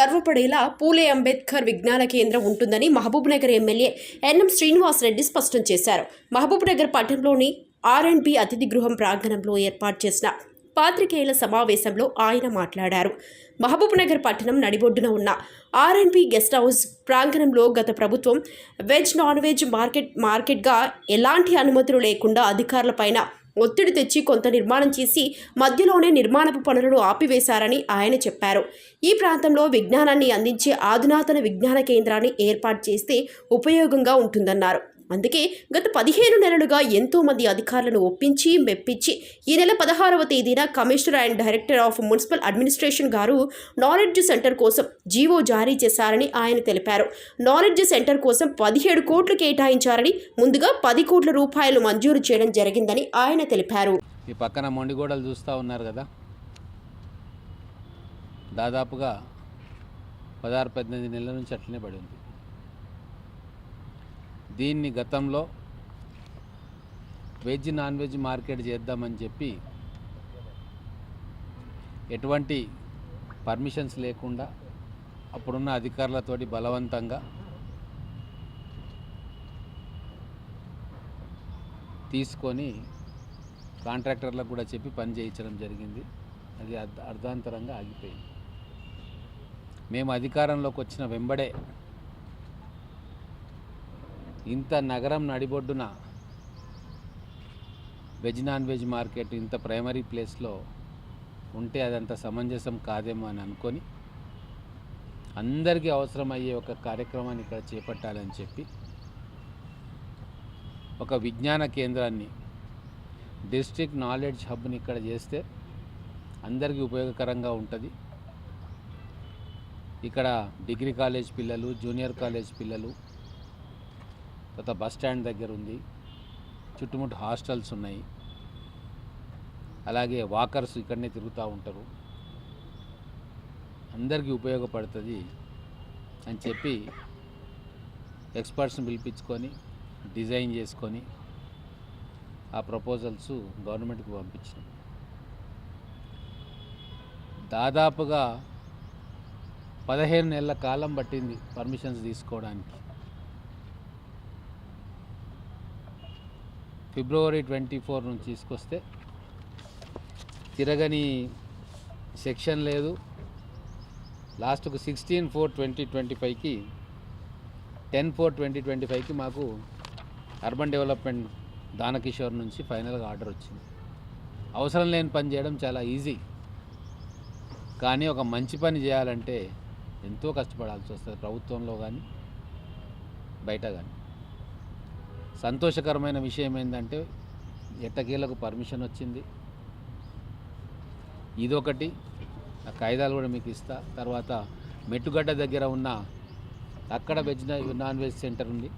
గర్వపడేలా పూలే అంబేద్కర్ విజ్ఞాన కేంద్రం ఉంటుందని Mahabubnagar MLA N M Srinivas Reddy స్పష్టం చేశారు. మహబూబ్నగర్ పట్టణంలోని ఆర్ఎండ్బి అతిథి గృహం ప్రాంగణంలో ఏర్పాటు చేసిన పాత్రికేయుల సమావేశంలో ఆయన మాట్లాడారు. మహబూబ్నగర్ పట్టణం నడిబొడ్డున ఉన్న ఆర్ఎన్బి గెస్ట్ హౌస్ ప్రాంగణంలో గత ప్రభుత్వం వెజ్ నాన్ వెజ్ మార్కెట్ మార్కెట్గా ఎలాంటి అనుమతులు లేకుండా అధికారులపైన ఒత్తిడి తెచ్చి కొంత నిర్మాణం చేసి మధ్యలోనే నిర్మాణపు పనులను ఆపివేశారని ఆయన చెప్పారు. ఈ ప్రాంతంలో విజ్ఞానాన్ని అందించే ఆధునాతన విజ్ఞాన కేంద్రాన్ని ఏర్పాటు చేస్తే ఉపయోగంగా ఉంటుందన్నారు. అందుకే గత పదిహేను నెలలుగా ఎంతో మంది అధికారులను ఒప్పించి మెప్పించి ఈ నెల పదహారవ తేదీన commissioner and director of municipal administration గారు నాలెడ్జ్ సెంటర్ కోసం జీవో జారీ చేశారని ఆయన తెలిపారు. నాలెడ్జ్ సెంటర్ కోసం పదిహేడు కోట్లు కేటాయించారని ముందుగా పది కోట్ల రూపాయలు మంజూరు చేయడం జరిగిందని ఆయన తెలిపారు. ఈ పక్కన మొండిగోడలు చూస్తూ ఉన్నారు కదా? దాదాపుగా పదహారు పద్దెనిమిది నెలల నుంచి అట్లనే పడి ఉంది. దీన్ని గతంలో వెజ్ నాన్ వెజ్ మార్కెట్ చేద్దామని చెప్పి ఎటువంటి పర్మిషన్స్ లేకుండా అప్పుడున్న అధికారులతోటి బలవంతంగా తీసుకొని కాంట్రాక్టర్లకు కూడా చెప్పి పని చేయించడం జరిగింది. అది అర్ధాంతరంగా ఆగిపోయింది. మేము అధికారంలోకి వచ్చిన వెంబడే ఇంత నగరం నడిబొడ్డున వెజ్ నాన్ వెజ్ మార్కెట్ ఇంత ప్రైమరీ ప్లేస్లో ఉంటే అదంత సమంజసం కాదేమో అని అనుకొని అందరికీ అవసరమయ్యే ఒక కార్యక్రమాన్ని ఇక్కడ చేపట్టాలని చెప్పి ఒక విజ్ఞాన కేంద్రాన్ని డిస్ట్రిక్ట్ నాలెడ్జ్ హబ్ని ఇక్కడ చేస్తే అందరికీ ఉపయోగకరంగా ఉంటుంది. ఇక్కడ డిగ్రీ కాలేజ్ పిల్లలు జూనియర్ కాలేజ్ పిల్లలు తర్వాత బస్ స్టాండ్ దగ్గర ఉంది. చుట్టుముట్టు హాస్టల్స్ ఉన్నాయి. అలాగే వాకర్స్ ఇక్కడనే తిరుగుతూ ఉంటారు. అందరికీ ఉపయోగపడుతుంది అని చెప్పి ఎక్స్పర్ట్స్ని పిలిపించుకొని డిజైన్ చేసుకొని ఆ ప్రపోజల్స్ గవర్నమెంట్కి పంపించినాం. దాదాపుగా పదిహేను నెలల కాలం పట్టింది పర్మిషన్స్ తీసుకోవడానికి. ఫిబ్రవరి ట్వంటీ ఫోర్ నుంచి తీసుకొస్తే తిరగని సెక్షన్ లేదు. లాస్ట్కు సిక్స్టీన్ ఫోర్ ట్వంటీ ట్వంటీ ఫైవ్కి టెన్ ఫోర్ ట్వంటీ ట్వంటీ ఫైవ్కి మాకు అర్బన్ డెవలప్మెంట్ దానకిషోర్ నుంచి ఫైనల్గా ఆర్డర్ వచ్చింది. అవసరం లేని పని చేయడం చాలా ఈజీ. కానీ ఒక మంచి పని చేయాలంటే ఎంతో కష్టపడాల్సి వస్తుంది ప్రభుత్వంలో కానీ బయట కానీ సంతోషకరమైన విషయం ఏంటంటే ఎట్టకేలకు పర్మిషన్ వచ్చింది. ఇదొకటి ఆ కాయిదాలు కూడా మీకు ఇస్తా. తర్వాత మెట్టుగడ్డ దగ్గర ఉన్న అక్కడ వెజ్ నాన్ వెజ్ సెంటర్ ఉంది.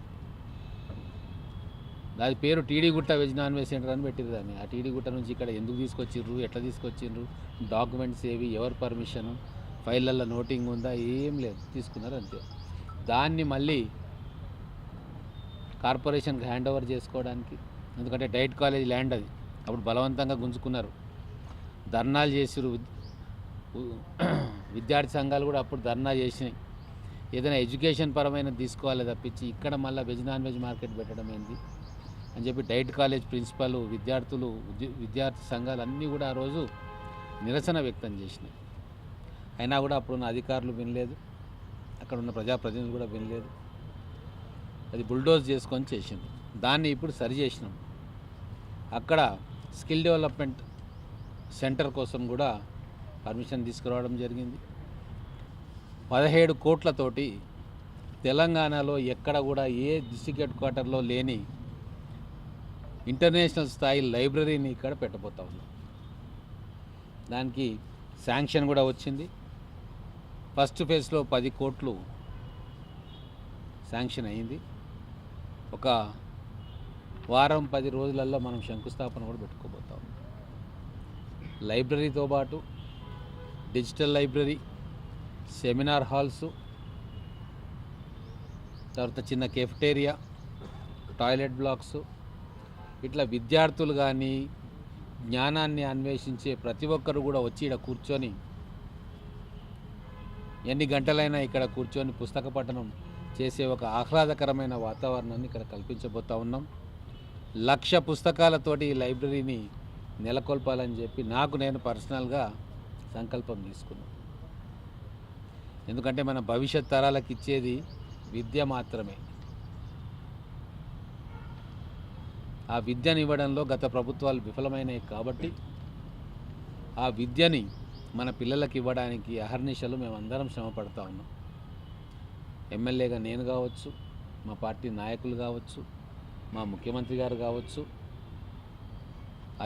దాని పేరు టీడీ గుట్ట వెజ్ నాన్ వెజ్ సెంటర్ అని పెట్టిరు దాన్ని. ఆ టీడీ గుట్ట నుంచి ఇక్కడ ఎందుకు తీసుకొచ్చిర్రు ఎట్లా తీసుకొచ్చిండ్రు డాక్యుమెంట్స్ ఏవి ఎవరు పర్మిషను ఫైళ్ళల్లో నోటింగ్ ఉందా ఏం లేదు. తీసుకున్నారు అంతే. దాన్ని మళ్ళీ కార్పొరేషన్కి హ్యాండ్ ఓవర్ చేసుకోవడానికి. ఎందుకంటే డైట్ కాలేజ్ ల్యాండ్ అది. అప్పుడు బలవంతంగా గుంజుకున్నారు. ధర్నాలు చేసిరు విద్యార్థి సంఘాలు కూడా అప్పుడు ధర్నా చేసినాయి. ఏదైనా ఎడ్యుకేషన్ పరమైన తీసుకోవాలి తప్పించి ఇక్కడ మళ్ళీ వెజ్ నాన్ వెజ్ మార్కెట్ పెట్టడం అని చెప్పి డైట్ కాలేజ్ ప్రిన్సిపల్ విద్యార్థులు విద్యార్థి సంఘాలు అన్నీ కూడా ఆ రోజు నిరసన వ్యక్తం చేసినాయి. అయినా కూడా అప్పుడున్న అధికారులు వినలేదు. అక్కడ ఉన్న ప్రజాప్రతినిధులు కూడా వినలేదు. అది బుల్డోజ్ చేసుకొని చేసింది. దాన్ని ఇప్పుడు సరి చేసినాం. అక్కడ స్కిల్ డెవలప్మెంట్ సెంటర్ కోసం కూడా పర్మిషన్ తీసుకురావడం జరిగింది. పదిహేడు కోట్లతోటి తెలంగాణలో ఎక్కడ కూడా ఏ డిస్టిక్ హెడ్ క్వార్టర్లో లేని ఇంటర్నేషనల్ స్థాయి లైబ్రరీని ఇక్కడ పెట్టబోతా ఉన్నాం. దానికి శాంక్షన్ కూడా వచ్చింది. ఫస్ట్ ఫేజ్లో పది కోట్లు శాంక్షన్ అయింది. ఒక వారం పది రోజులలో మనం శంకుస్థాపన కూడా పెట్టుకోబోతాం. లైబ్రరీతో పాటు డిజిటల్ లైబ్రరీ సెమినార్ హాల్స్ తర్వాత చిన్న కెఫ్టేరియా టాయిలెట్ బ్లాక్స్. ఇట్లా విద్యార్థులు కానీ జ్ఞానాన్ని అన్వేషించే ప్రతి ఒక్కరు కూడా వచ్చి ఇక్కడ కూర్చొని ఎన్ని గంటలైనా ఇక్కడ కూర్చొని పుస్తక పఠనం చేసే ఒక ఆహ్లాదకరమైన వాతావరణాన్ని ఇక్కడ కల్పించబోతా ఉన్నాం. లక్ష పుస్తకాలతోటి ఈ లైబ్రరీని నెలకొల్పాలని చెప్పి నాకు నేను పర్సనల్గా సంకల్పం తీసుకున్నాను ఎందుకంటే మన భవిష్యత్ తరాలకు ఇచ్చేది విద్య మాత్రమే. ఆ విద్యను ఇవ్వడంలో గత ప్రభుత్వాలు విఫలమైనవి కాబట్టి ఆ విద్యని మన పిల్లలకి ఇవ్వడానికి అహర్నిశలు మేమందరం శ్రమపడతా ఉన్నాం. ఎమ్మెల్యేగా నేను కావచ్చు మా పార్టీ నాయకులు కావచ్చు మా ముఖ్యమంత్రి గారు కావచ్చు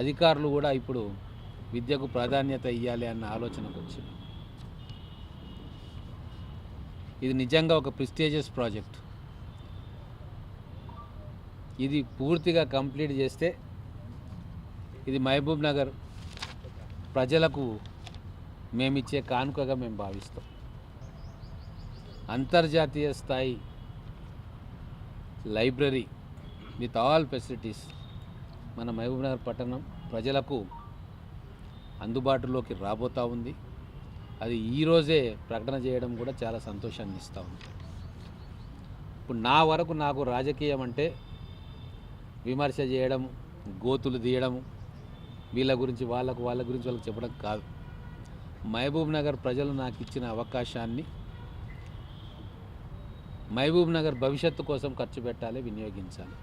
అధికారులు కూడా ఇప్పుడు విద్యకు ప్రాధాన్యత ఇవ్వాలి అన్న ఆలోచనకు వచ్చింది. ఇది నిజంగా ఒక ప్రిస్టేజియస్ ప్రాజెక్ట్. ఇది పూర్తిగా కంప్లీట్ చేస్తే ఇది మహబూబ్ నగర్ ప్రజలకు మేమిచ్చే కానుకగా మేము భావిస్తాం. అంతర్జాతీయ స్థాయి లైబ్రరీ విత్ ఆల్ ఫెసిలిటీస్ మన మహబూబ్నగర్ పట్టణం ప్రజలకు అందుబాటులోకి రాబోతూ ఉంది. అది ఈరోజే ప్రకటన చేయడం కూడా చాలా సంతోషాన్ని ఇస్తూ ఉంది. ఇప్పుడు నా వరకు నాకు రాజకీయం అంటే విమర్శ చేయడం గోతులు తీయడం వీళ్ళ గురించి వాళ్ళకు వాళ్ళ గురించి వాళ్ళకి చెప్పడం కాదు. మహబూబ్ నగర్ ప్రజలు నాకు ఇచ్చిన అవకాశాన్ని మహబూబ్ నగర్ భవిష్యత్తు కోసం ఖర్చు పెట్టాలి వినియోగించాలి.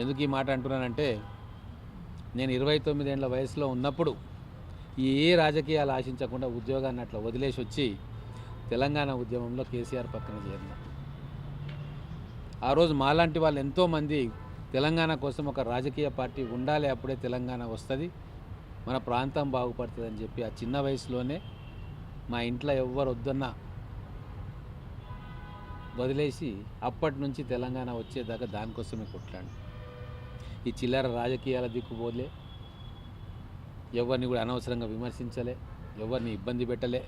ఎందుకు ఈ మాట అంటున్నానంటే నేను ఇరవై తొమ్మిదేళ్ళ వయసులో ఉన్నప్పుడు ఈ ఏ రాజకీయాలు ఆశించకుండా ఉద్యోగాన్ని అట్లా వదిలేసి వచ్చి తెలంగాణ ఉద్యమంలో కేసీఆర్ పక్కన చేరిన. ఆ రోజు మాలాంటి వాళ్ళు ఎంతోమంది తెలంగాణ కోసం ఒక రాజకీయ పార్టీ ఉండాలి అప్పుడే తెలంగాణ వస్తుంది మన ప్రాంతం బాగుపడుతుందని చెప్పి ఆ చిన్న వయసులోనే మా ఇంట్లో ఎవ్వరు వద్దన్నా వదిలేసి అప్పటి నుంచి తెలంగాణ వచ్చేదాకా దానికోసమే కొట్లాడు ఈ చిల్లర రాజకీయాల దిక్కుబోలే ఎవరిని కూడా అనవసరంగా విమర్శించలే. ఎవరిని ఇబ్బంది పెట్టలే.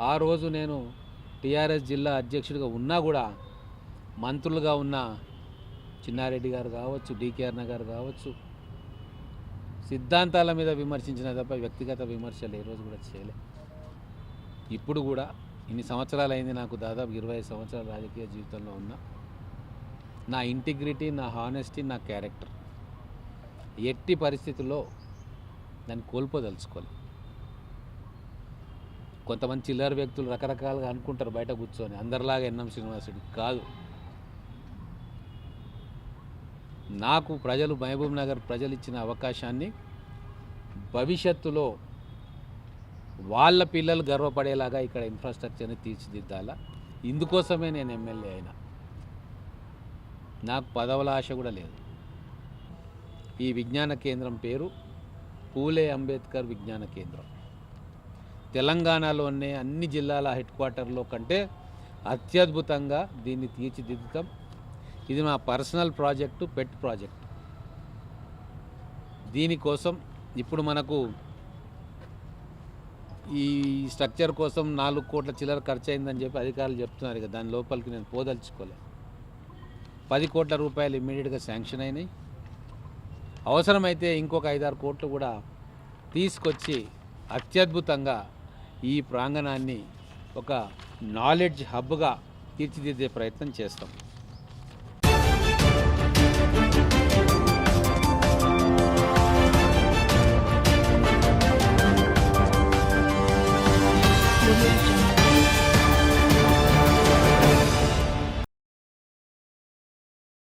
ఆ రోజు నేను టీఆర్ఎస్ జిల్లా అధ్యక్షుడిగా ఉన్నా కూడా మంత్రులుగా ఉన్న చిన్నారెడ్డి గారు కావచ్చు డికేఆర్ గారు కావచ్చు సిద్ధాంతాల మీద విమర్శించిన తప్ప వ్యక్తిగత విమర్శలు ఏ రోజు కూడా చేయలే. ఇప్పుడు కూడా ఇన్ని సంవత్సరాలు అయింది నాకు దాదాపు ఇరవై సంవత్సరాల రాజకీయ జీవితంలో ఉన్న. నా ఇంటిగ్రిటీ నా హానెస్టీ నా క్యారెక్టర్. ఎట్టి పరిస్థితుల్లో దాన్ని కోల్పోదలుచుకోవాలి కొంతమంది చిల్లర వ్యక్తులు రకరకాలుగా అనుకుంటారు బయట కూర్చొని. అందరిలాగా ఎన్నం శ్రీనివాసుడు కాదు. నాకు ప్రజలు మహబూబ్ నగర్ ప్రజలు ఇచ్చిన అవకాశాన్ని భవిష్యత్తులో వాళ్ళ పిల్లలు గర్వపడేలాగా ఇక్కడ ఇన్ఫ్రాస్ట్రక్చర్ని తీర్చిదిద్దాలా? ఇందుకోసమే నేను ఎమ్మెల్యే అయినా. నాకు పదవుల ఆశ కూడా లేదు. ఈ విజ్ఞాన కేంద్రం పేరు పూలే అంబేద్కర్ విజ్ఞాన కేంద్రం. తెలంగాణలోనే అన్ని జిల్లాల హెడ్ క్వార్టర్లో కంటే అత్యద్భుతంగా దీన్ని తీర్చిదిద్దుతాం ఇది మా పర్సనల్ ప్రాజెక్టు పెట్ ప్రాజెక్ట్. దీనికోసం ఇప్పుడు మనకు ఈ స్ట్రక్చర్ కోసం నాలుగు కోట్ల చిల్లర ఖర్చు అయిందని చెప్పి అధికారులు చెప్తున్నారు ఇక. దాని లోపలికి నేను పోదలుచుకోలేదు పది కోట్ల రూపాయలు ఇమ్మీడియట్గా శాంక్షన్ అయినాయి. అవసరమైతే ఇంకొక ఐదారు కోట్లు కూడా తీసుకొచ్చి అత్యద్భుతంగా ఈ ప్రాంగణాన్ని ఒక నాలెడ్జ్ హబ్గా తీర్చిదిద్దే ప్రయత్నం చేస్తాం.